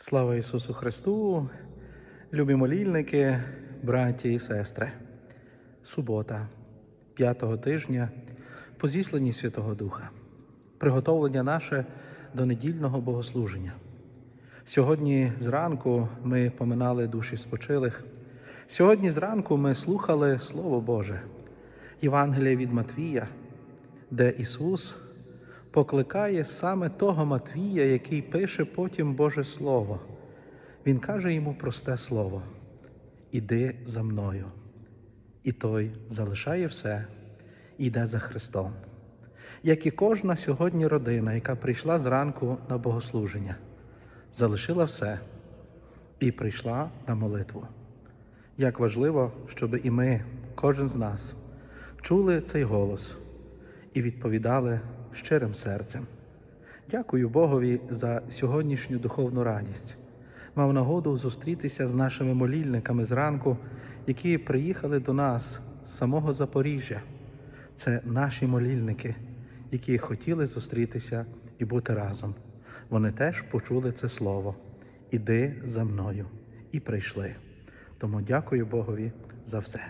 Слава Ісусу Христу, любі молільники, браті і сестри. Субота, п'ятого тижня, по зісланні Святого Духа, приготовлення наше до недільного богослуження. Сьогодні зранку ми поминали душі спочилих. Сьогодні зранку ми слухали Слово Боже, Євангелія від Матвія, де Ісус покликає саме того Матвія, який пише потім Боже Слово. Він каже йому просте слово: Іди за мною. І той залишає все і йде за Христом. Як і кожна сьогодні родина, яка прийшла зранку на богослуження, залишила все і прийшла на молитву. Як важливо, щоб і ми, кожен з нас, чули цей голос і відповідали щирим серцем. Дякую Богові за сьогоднішню духовну радість. Мав нагоду зустрітися з нашими молільниками зранку, які приїхали до нас з самого Запоріжжя. Це наші молільники, які хотіли зустрітися і бути разом. Вони теж почули це слово. Іди за мною і прийшли. Тому дякую Богові за все.